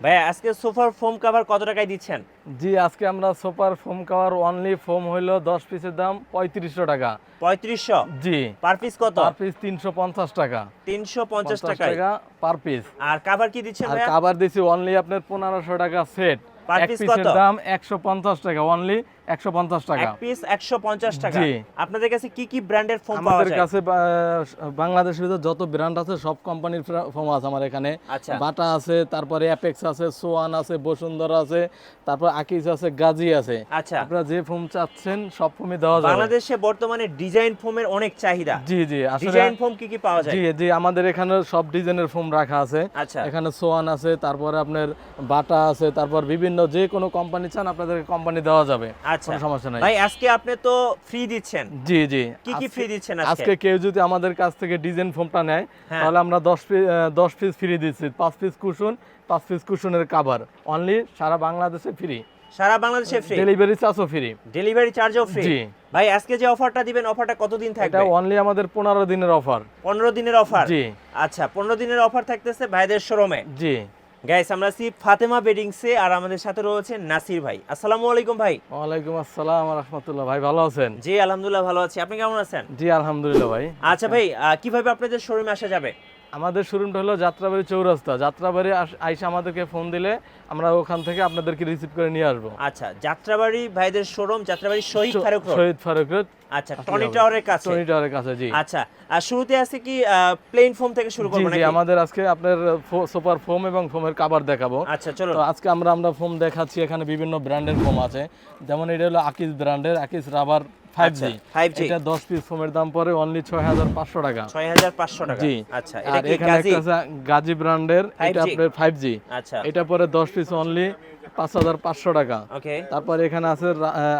ভাইয়া আজকে সোফার ফোম কভার কত টাকায় দিচ্ছেন? জি আজকে আমরা সোফার ফোম কভার অনলি ফোম হইল দশ পিসের দাম পঁয়ত্রিশশো টাকা। পঁয়ত্রিশশো? জি। পার পিস কত? পার পিস তিনশো পঞ্চাশ টাকা। তিনশো পঞ্চাশ পঞ্চাশ টাকায়? টাকা পার পিস আর কভার কি দিচ্ছেন আর কভার দিছি অনলি আপনার 1500 টাকা সেট পার পিস পিসের কত? দাম একশো পঞ্চাশ টাকা অনলি একশো পঞ্চাশ টাকা। এক পিস একশো পঞ্চাশ টাকা। জি। আপনাদের কাছে কি কি ব্র্যান্ডের ফোম পাওয়া আমাদের যায়? কাছে বা- বাংলাদেশের ভিতরে যত ব্র্যান্ড আছে সব কোম্পানির ফোম আছে আমার এখানে। আচ্ছা। বাটা আছে তারপরে অ্যাপেক্স আছে সোয়ান আছে বসুন্ধরা আছে তারপর আকিস আছে গাজি আছে। আচ্ছা। আপনারা যে ফোম চাচ্ছেন সব ফোমই দেওয়া যাবে। বাংলাদেশে বর্তমানে ডিজাইন ফোমের অনেক চাহিদা। জি জি আসলে ডিজাইন ফোম কি কি পাওয়া যায়? জি জি আমাদের এখানে সব ডিজাইনের ফোম রাখা আছে। আচ্ছা। এখানে সোয়ান আছে তারপরে আপনার বাটা আছে তারপর বিভিন্ন যে কোনো কোম্পানি চান আপনাদের কোম্পানি দেওয়া যাবে। আচ্ছা। কোনো সমস্যা নাই। ভাই আজকে আপনি তো ফ্রি দিচ্ছেন। জি জি। কি কি ফ্রি দিচ্ছেন আজকে? আজকে কেউ যদি আমাদের কাছ থেকে ডিজাইন ফোমটা নেয় হ্যাঁ। তাহলে আমরা দশ পিস দশ পিস ফ্রি দিচ্ছি। পাঁচ পিস কুশন পাঁচ পিস কুশনের কাভার অনলি সারা বাংলাদেশে ফ্রি সারা বাংলাদেশে ফ্রি ডেলিভারি চার্জও ফ্রি ডেলিভারি চার্জও ফ্রি জি। ভাই আজকে যে অফারটা দিবেন অফারটা কতদিন এটা থাকবে? অনলি আমাদের পনেরো দিনের অফার পনেরো দিনের অফার জি। আচ্ছা পনেরো দিনের অফার থাকতেছে ভাইদের শোরুমে জি। গাইস আমরা আছি ফাতেমা বেডিংসে আর আমাদের সাথে রয়েছে নাসির ভাই। আসসালামু আলাইকুম ভাই। ওয়ালাইকুম আসসালাম রহমতুল্লাহ। ভাই ভালো আছেন? জি আলহামদুলিল্লাহ ভালো আছি। আপনি কেমন আছেন? জি আলহামদুলিল্লাহ ভাই। আচ্ছা ভাই কীভাবে আপনাদের শোরুমে আসা যাবে? আমাদের শোরুমটা হলো যাত্রাবাড়ি চৌরাস্তা। যাত্রাবাড়ি আইসা আমাদেরকে ফোন দিলে আমরা ওখান থেকে আপনাদেরকে রিসিভ করে নিয়ে আসব। আচ্ছা যাত্রাবাড়ি ভাইদের শোরুম যাত্রাবাড়ি শহীদ ফারুক শহীদ ফারুক রোড। আচ্ছা টনি টাওয়ারের কাছে। টনি টাওয়ারের কাছে জি। আচ্ছা আর শুরুতে আছে কি প্লেন ফোম থেকে শুরু করব নাকি? আমাদের আজকে আপনার সুপার ফোম এবং ফোমের কাবার দেখাবো। আচ্ছা চলো তো আজকে আমরা আমরা ফোম দেখাচ্ছি এখানে বিভিন্ন ব্র্যান্ডের ফোম আছে। যেমন এটা হলো আকিস ব্র্যান্ডের আকিস রাবার 5G এটা দশ পিস ফোমের দাম পড়ে অনলি টাকা। জি। আচ্ছা এটা কি গাজী গাজী ব্র্যান্ডের এটা আপনার ফাইভ জি আচ্ছা। এটা পরে দশ পিস অনলি পাঁচ হাজার পাঁচশো টাকা। তারপর এখানে আছে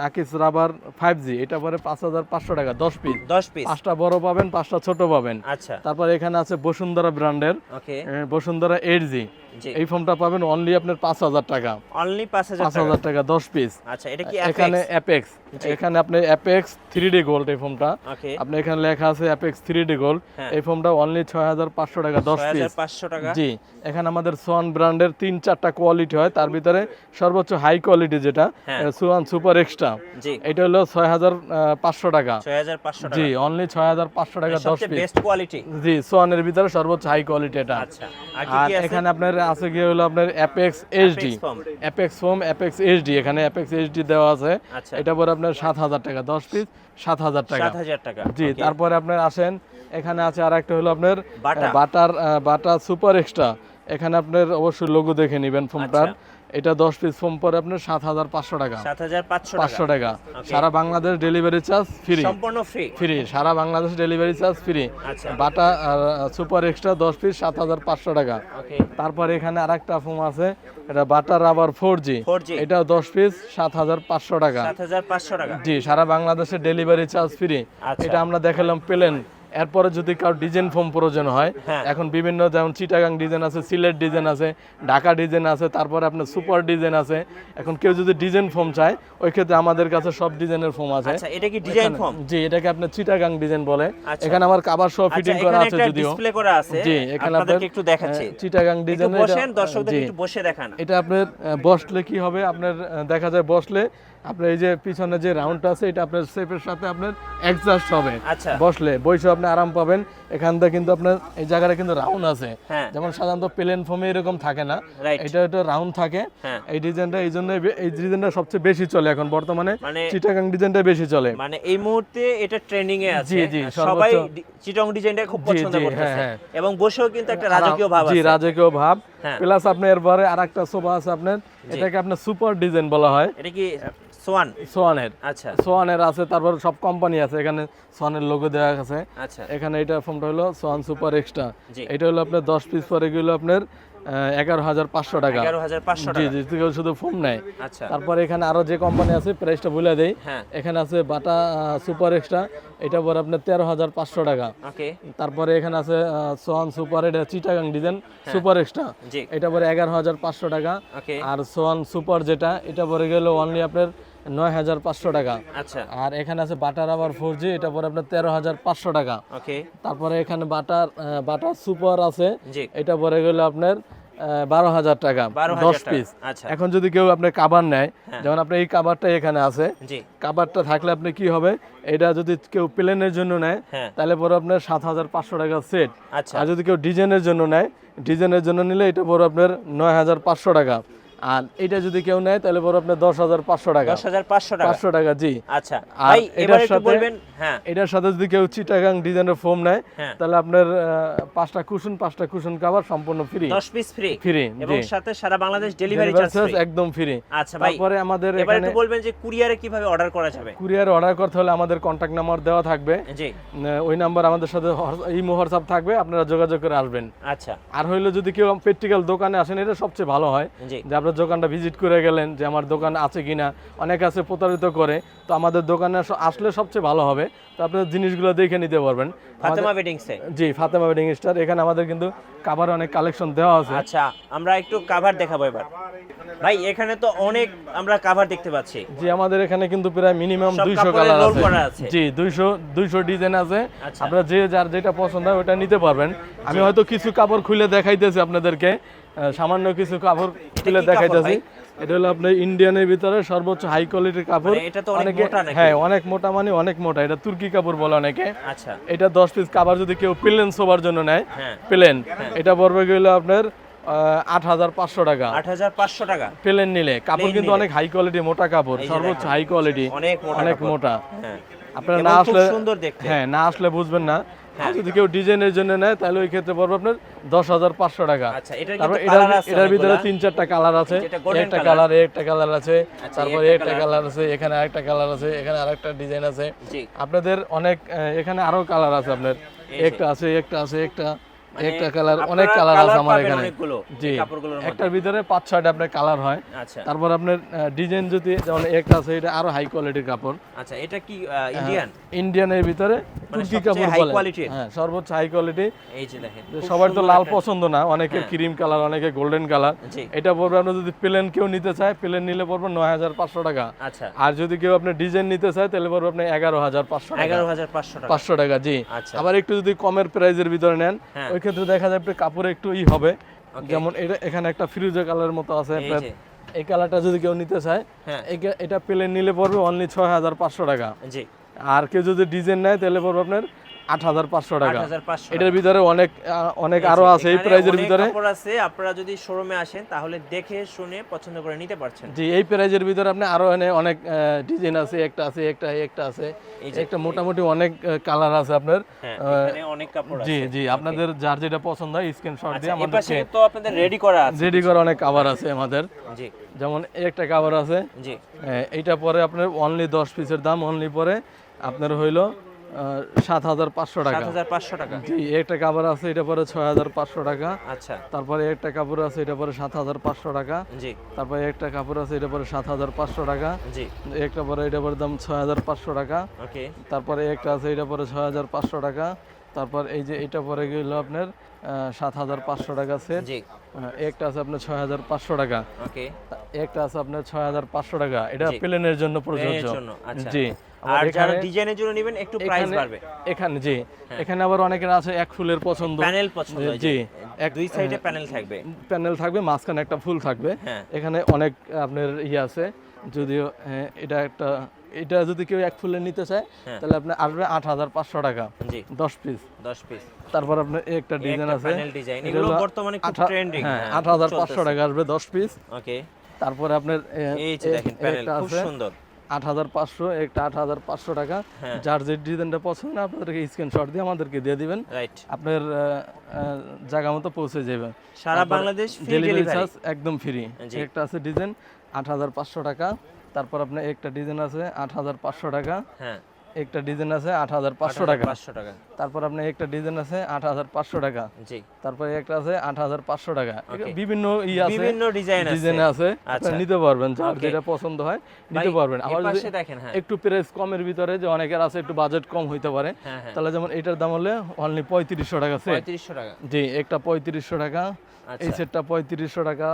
আকিস রাবার ফাইভ জি এটা পরে পাঁচ হাজার পাঁচশো টাকা দশ পিস। দশ পিস। পাঁচটা বড় পাবেন পাঁচটা ছোট পাবেন। আচ্ছা। তারপর এখানে আছে বসুন্ধরা ব্র্যান্ডের বসুন্ধরা এইট জি। এই ফোনটা পাবেন অনলি আপনার পাঁচ হাজার টাকা। অনলি পাঁচ হাজার পাঁচ টাকা। হাজার টাকা দশ পিস। আচ্ছা এটা কি এখানে অ্যাপেক্স এখানে আপনি অ্যাপেক্স থ্রি ডি গোল্ড এই ফোনটা আপনি এখানে লেখা আছে অ্যাপেক্স থ্রি ডি গোল্ড। এই ফোনটা অনলি ছয় হাজার পাঁচশো টাকা দশ পিস পাঁচশো টাকা। জি। এখানে আমাদের সোয়ান ব্র্যান্ডের তিন চারটা কোয়ালিটি হয়। তার ভিতরে সর্বোচ্চ হাই কোয়ালিটি যেটা। সোয়ান সুপার এক্সট্রা এটা হলো ছয় হাজার পাঁচশো টাকা। জি অনলি ছয় হাজার পাঁচশো টাকা দশ পিস কোয়ালিটি জি সোয়ানের ভিতরে সর্বোচ্চ হাই কোয়ালিটি এটা। আচ্ছা। আর এখানে আপনার আছে কি হলো আপনার Apex HD Apex foam Apex HD এখানে অ্যাপেক্স এইচডি দেওয়া আছে। আচ্ছা। এটা পরে আপনার সাত হাজার টাকা দশ পিস সাত হাজার টাকা। সাত হাজার টাকা জি তারপরে আপনার আসেন এখানে আছে আর একটা হলো আপনার বাটার বাটা সুপার এক্সট্রা। এখানে আপনার অবশ্যই লোগো দেখে নেবেন ফোমটার এটা দশ পিস ফোম পরে আপনার সাত হাজার পাঁচশো টাকা। সাত হাজার পাঁচশো পাঁচশো টাকা। টাকা। সারা বাংলাদেশ ডেলিভারি চার্জ ফ্রি সম্পূর্ণ ফ্রি ফ্রি সারা Bangladesh delivery charge free Bata আর সুপার এক্সট্রা দশ পিস সাত হাজার পাঁচশো টাকা। তারপর এখানে আরেকটা ফোম আছে। এটা butter rubber four G 4G এটাও দশ পিস সাত হাজার পাঁচশো টাকা। সাত হাজার পাঁচশো টাকা। জি সারা বাংলাদেশে ডেলিভারি চার্জ ফ্রি। এটা আমরা দেখালাম পেলেন এরপরে যদি কারও ডিজাইন ফোম প্রয়োজন হয় হ্যাঁ। এখন বিভিন্ন যেমন চিটাগাং ডিজাইন আছে সিলেট ডিজাইন আছে ঢাকা ডিজাইন আছে তারপরে আপনার সুপার ডিজাইন আছে। এখন কেউ যদি ডিজাইন ফোম চায় ওই ক্ষেত্রে আমাদের কাছে সব ডিজাইনের ফোম আছে। আচ্ছা এটা কি ডিজাইন ফর্ম? জি এটাকে আপনার চিটাগাং ডিজাইন বলে। আচ্ছা। এখানে আমার কাবার সহ আচ্ছা ফিটিং করা আছে যদিও। ডিসপ্লে করা আছে। জি এখানে আপনাদেরকে একটু দেখাচ্ছি। চিটাগাং ডিজাইন বসেন দর্শকদের একটু বসে দেখান। এটা আপনার বসলে কি হবে? আপনার দেখা যায় বসলে আপনার এই যে পিছনে যে রাউন্ডটা আছে এটা আপনার সেপের সাথে আপনার অ্যাডজাস্ট হবে। আচ্ছা। বসলে বসে আপনি আরাম পাবেন। এখান থেকে কিন্তু আপনার এই জায়গাটা কিন্তু রাউন্ড আছে। হ্যাঁ। যেমন সাধারণত প্লেন ফোমে এরকম থাকে না। এটা একটা রাউন্ড থাকে। হ্যাঁ। এই ডিজাইনটা এই জন্য এই ডিজাইনটা সবচেয়ে বেশি চলে এখন বর্তমানে। মানে চিটাগাং ডিজাইনটা বেশি চলে। মানে এই মুহূর্তে এটা ট্রেন্ডিং এ আছে। জি, জি, সবাই চিটং ডিজাইনটা খুব পছন্দ করতেছে হ্যাঁ, হ্যাঁ। এবং বসেও কিন্তু একটা রাজকীয় ভাব আছে। জি রাজকীয় ভাব। প্লাস আপনার এরপরে আরেকটা সোফা আছে আপনার। এটাকে আপনার সুপার ডিজাইন বলা হয়। এটা কি সোয়ান? সোয়ানের। আচ্ছা। সোয়ানের আছে তারপর সব কোম্পানি আছে এখানে সোয়ানের লোগো দেওয়া আছে। আচ্ছা। এখানে এটা ফোনটা হলো সোয়ান সুপার এক্সট্রা এটা হলো আপনার দশ পিস পরে গেলো আপনার এগারো হাজার পাঁচশো টাকা। জি জি কেউ শুধু ফোন নেয়। আচ্ছা। তারপর এখানে আরও যে কোম্পানি আছে প্রাইসটা বলে দেই। হ্যাঁ। এখানে আছে বাটা সুপার এক্সট্রা এটা পরে আপনার তেরো হাজার পাঁচশো টাকা। তারপরে এখানে আছে সোয়ান সুপার এটা চিটাগাং ডিজাইন সুপার এক্সট্রা এটা পরে এগারো হাজার পাঁচশো টাকা। আর সোয়ান সুপার যেটা এটা পরে গেল অনলি আপনার নয় হাজার পাঁচশো টাকা। আচ্ছা। আর এখানে আছে বাটার আবার ফোর জি এটা পরে আপনার তেরো হাজার পাঁচশো টাকা। ওকে। তারপরে এখানে বাটার বাটার সুপার আছে। এটা পরে গেল আপনার বারো হাজার টাকা। দশ পিস আচ্ছা। এখন যদি কেউ আপনার কাবার নেয় হ্যাঁ। যেমন আপনার এই কাবারটা এখানে আছে কাবারটা থাকলে আপনি কি হবে? এটা যদি কেউ প্লেনের জন্য নেয় হ্যাঁ। তাহলে পরে আপনার সাত হাজার পাঁচশো টাকা সেট আচ্ছা। আর যদি কেউ ডিজাইনের জন্য নেয় ডিজাইনের জন্য নিলে এটা পরে আপনার নয় হাজার পাঁচশো টাকা। আর এটা যদি কেউ নেয় তাহলে পরে আপনার দশ হাজার পাঁচশো টাকা। দশ হাজার পাঁচশো টাকা। পাঁচশো টাকা জি। আচ্ছা। আর ভাই এটার সাথে- বলবেন এটার সাথে যদি কেউ চিটাগাং ডিজাইনের ফোম নেয় হ্যাঁ। তাহলে আপনার পাঁচটা কুশন পাঁচটা কুশন কাভার সম্পূর্ণ ফ্রি দশ পিস ফ্রি ফ্রি এবং সাথে সারা বাংলাদেশ ডেলিভারি চার্জ একদম ফ্রি আচ্ছা ভাই তারপরে আমাদের এবার একটু বলবেন যে কুরিয়ারে কীভাবে অর্ডার করা যাবে? কুরিয়ার অর্ডার করতে হলে আমাদের কন্ট্যাক্ট নাম্বার দেওয়া থাকবে। জি। ওই নাম্বার আমাদের সাথে ইমো হোয়াটসঅ্যাপ থাকবে আপনারা যোগাযোগ করে আসবেন। আচ্ছা। আর হইল যদি কেউ প্র্যাকটিক্যাল দোকানে আসেন এটা সবচেয়ে ভালো হয় যে আপনার দোকানটা ভিজিট করে গেলেন যে আমার দোকান আছে কিনা। অনেক আছে প্রতারিত করে তো আমাদের দোকানে আসলে সবচেয়ে ভালো হবে তো আপনার জিনিসগুলো দেখে নিতে পারবেন। ফাতেমা ওয়েডিংসে জি ফাতেমা ওয়েডিং স্টার এখানে আমাদের কিন্তু কাবার অনেক কালেকশন দেওয়া আছে। আচ্ছা আমরা একটু কাভার দেখাবো এবার। ভাই এখানে তো অনেক আমরা কাভার দেখতে পাচ্ছি। জি আমাদের এখানে কিন্তু প্রায় মিনিমাম সব দুইশো কাপড়ে কালার আছে। জি দুইশো দুইশো ডিজাইন আছে। আচ্ছা। আপনারা যে যার যেটা পছন্দ হয় ওটা নিতে পারবেন। আমি হয়তো কিছু কাপড় খুলে দেখাইতেছি আপনাদেরকে। সামান্য কিছু কাপড় খুলে দেখাইতেছি? এটা হলো আপনার ইন্ডিয়ানের ভিতরে সর্বোচ্চ হাই কোয়ালিটির কাপড়। মানে এটা তো অনেক মোটা নাকি? হ্যাঁ অনেক মোটা মানে অনেক মোটা। এটা তুর্কি কাপড় বলে অনেকে। আচ্ছা। এটা দশ পিস কাবার যদি কেউ প্লেন শোবার জন্য নেয় হ্যাঁ। প্লেন। এটা পড়বে গেলে আপনার আট হাজার পাঁচশো টাকা। আট হাজার পাঁচশো টাকা। প্লেন নিলে। কাপড় কিন্তু অনেক হাই কোয়ালিটি মোটা কাপড় সর্বোচ্চ হাই কোয়ালিটি অনেক মোটা হ্যাঁ। আপনারা না আসলে সুন্দর দেখতে। হ্যাঁ না আসলে বুঝবেন না। হ্যাঁ। যদি কেউ ডিজাইনের জন্য নেয় তাহলে ওই ক্ষেত্রে পড়বে আপনার দশ হাজার পাঁচশো টাকা। আচ্ছা এটার তারপর এটার ভিতরে তিন চারটা কালার আছে। একটা কালার একটা কালার আছে। আচ্ছা, তারপরে একটা কালার আছে এখানে আরেকটা কালার আছে এখানে আরেকটা ডিজাইন আছে। আপনাদের অনেক এখানে আরও কালার আছে আপনার। একটা আছে একটা আছে একটা। একটা কালার অনেক কালার আছে আমার এখানে। জি। একটার ভিতরে পাঁচ ছয়টা আপনার কালার হয়। আচ্ছা। তারপর আপনার ডিজাইন যদি যেমন একটা আছে এটা আরও হাই কোয়ালিটির কাপড়। আচ্ছা এটা কি ইন্ডিয়ান ইন্ডিয়ানের ভিতরে তুর্কি কাপড় বলে। হ্যাঁ সর্বোচ্চ হাই কোয়ালিটি এই যে দেখেন সবার তো লাল পছন্দ না অনেকের হ্যাঁ। ক্রিম কালার অনেকে গোল্ডেন কালার এটা পড়বে আপনার যদি প্লেন কেউ নিতে চায় প্লেন নিলে পড়বে নয় হাজার পাঁচশো টাকা। আচ্ছা। আর যদি কেউ আপনি ডিজাইন নিতে চায় তাহলে পড়বে আপনি এগারো হাজার পাঁচশো টাকা। এগারো হাজার পাঁচশো টাকা। পাঁচশো টাকা জি। আচ্ছা। আবার একটু যদি কমের প্রাইজের ভিতরে নেন হ্যাঁ। ওই ক্ষেত্রে দেখা যায় কাপড়ে একটু ই হবে। যেমন এটা এখানে একটা ফিরোজা কালার মতো আছে এই কালারটা যদি কেউ নিতে চায় হ্যাঁ। এটা প্লেন নিলে পড়বে অনলি ছয় হাজার পাঁচশো টাকা। জি। আর কেউ যদি ডিজাইন নেয় তাহলে পড়বে আপনার আট হাজার পাঁচশো টাকা। হাজার পাঁচশো এটার ভিতরে অনেক অনেক আরও আছে এই প্রাইজের ভিতরে। কাপড় আছে আপনারা যদি শোরুমে আসেন তাহলে দেখে শুনে পছন্দ করে নিতে পারছেন। জি এই প্রাইজের ভিতরে আপনি আরও এনে অনেক ডিজাইন আছে একটা আছে একটা একটা আছে। একটা মোটামুটি অনেক কালার আছে আপনার। হ্যাঁ এখানে অনেক কাপড় আছে। জি জি আপনাদের যার যেটা পছন্দ হয় স্ক্রিনশট দিয়ে আচ্ছা, এই পাশে তো আপনাদের রেডি করা আছে। রেডি করা অনেক কাভার আছে আমাদের। জি। যেমন একটা কাভার আছে। জি। আহ, এইটা পরে আপনার অনলি দশ পিসের দাম অনলি পরে আপনার হইল সাত হাজার পাঁচশো টাকা। টাকা। জি একটা কাপড় আছে এটা পরে ছয় হাজার পাঁচশো টাকা। আচ্ছা। তারপরে একটা কাপড় আছে এটা পরে সাত হাজার পাঁচশো টাকা। জি। তারপরে একটা কাপড় আছে এটা পরে সাত হাজার পাঁচশো টাকা। জি। একটা পরে এটা পরে দাম ছয় হাজার পাঁচশো টাকা। ওকে। তারপরে একটা আছে এটা পরে ছয় হাজার পাঁচশো টাকা। তারপর এই যে এটা পরে গেল আপনার সাত হাজার পাঁচশো টাকা সেট একটা আছে আপনার ছয় হাজার পাঁচশো টাকা। একটা আছে আপনার ছয় হাজার পাঁচশো টাকা। এটা প্লেনের জন্য প্রযোজ্য। আচ্ছা। জি। আর যারা এখানে ডিজাইনের জন্য নেবেন একটু প্রাইস বাড়বে। এখানে জি। এখানে আবার অনেকের আছে এক ফুলের পছন্দ। প্যানেল পছন্দ জি, জি। এক- দুই সাইডে প্যানেল থাকবে। প্যানেল থাকবে মাঝখানে একটা ফুল থাকবে। হ্যাঁ। এখানে অনেক আপনার ইয়ে আছে। যদিও হ্যাঁ, এটা একটা এটা যদি কেউ এক ফুলের নিতে চায় হ্যাঁ। তাহলে আপনার আসবে আট হাজার পাঁচশো টাকা। দশ পিস 10 পিস তারপর আপনার একটা ডিজাইন আছে। এগুলো বর্তমানে খুব ট্রেন্ডিং হ্যাঁ আট হাজার পাঁচশো টাকা আসবে দশ পিস ওকে। তারপরে আপনার এই যে দেখেন প্যানেল একটা খুব আছে। সুন্দর। আট হাজার পাঁচশো একটা আট হাজার পাঁচশো টাকা। হ্যাঁ। যার যে ডিজাইনটা পছন্দ হয় আপনাদেরকে স্ক্রিনশট দিয়ে আমাদেরকে দিয়ে দিবেন। আপনার জায়গা মতো পৌঁছে যাবে। সারা বাংলাদেশ ডেলিভারি চার্জ একদম ফ্রি একটা আছে ডিজাইন আট হাজার পাঁচশো টাকা। তারপর আপনার একটা ডিজাইন আছে আট হাজার পাঁচশো টাকা। হ্যাঁ। একটা ডিজাইন আছে আট হাজার পাঁচশো টাকা 500 টাকা। তারপর আপনার একটা ডিজাইন আছে আট হাজার পাঁচশো টাকা। জি। তারপরে একটা আছে আট হাজার পাঁচশো টাকা। বিভিন্ন ই আছে বিভিন্ন ডিজাইন আছে। ডিজাইন আছে। আচ্ছা। নিতে পারবেন যার যেটা পছন্দ হয় নিতে পারবেন। আবার যদি হ্যাঁ। একটু প্রাইস কমের ভিতরে যে অনেকের আছে একটু বাজেট কম হইতে পারে হ্যাঁ হ্যাঁ। তাহলে যেমন এটার দাম হলে অনলি পঁয়ত্রিশশো টাকা সেট 3500 টাকা। জি একটা পঁয়ত্রিশশো টাকা এই আচ্ছা। সেটটা পঁয়ত্রিশশো টাকা।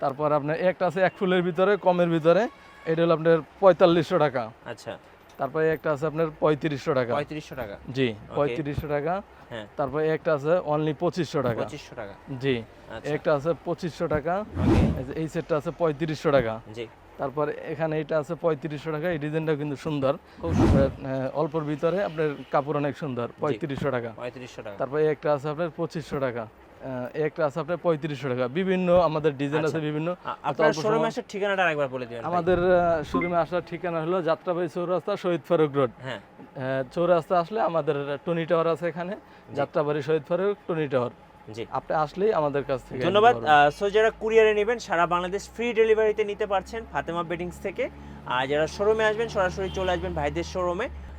তারপর আপনার একটা আছে এক ফুলের ভিতরে কমের ভিতরে। এটা হলো আপনার পঁয়তাল্লিশশো টাকা। আচ্ছা। তারপরে একটা আছে আপনার পঁয়ত্রিশশো টাকা। পঁয়ত্রিশশো টাকা। জি পঁয়ত্রিশশো টাকা। হ্যাঁ। তারপরে একটা আছে অনলি পঁচিশশো টাকা। পঁচিশশো টাকা। জি আচ্ছা। একটা আছে পঁচিশশো টাকা। এই সেটটা আছে পঁয়ত্রিশশো টাকা। জি। তারপর এখানে এটা আছে পঁয়ত্রিশশো টাকা। এই ডিজাইনটা কিন্তু সুন্দর। অল্পর ভিতরে আপনার কাপড় অনেক সুন্দর। পঁয়ত্রিশশো টাকা। পঁয়ত্রিশশো টাকা। তারপর একটা আছে আপনার পঁচিশশো টাকা। একটা আছে আপনার পঁয়ত্রিশশো টাকা। বিভিন্ন আমাদের ডিজাইন আছে বিভিন্ন আপনার শোরুমে আসার ঠিকানাটা আরেকবার বলে দিবেন আমাদের শোরুমে আসার ঠিকানা হলো যাত্রাবাড়ি চৌরাস্তা শহীদ ফারুক রোড। হ্যাঁ। চৌরাস্তা আসলে আমাদের টনি টাওয়ার আছে এখানে। Jatrabari Shahid Faruk Tony tower. জি। আপনি আসলেই আমাদের কাছ থেকে ধন্যবাদ। সো যারা কুরিয়ারে নেবেন সারা বাংলাদেশ ফ্রি ডেলিভারিতে নিতে পারছেন ফাতেমা বেডিংস থেকে। আর যারা শোরুমে আসবেন সরাসরি চলে আসবেন ভাইদের শোরুমে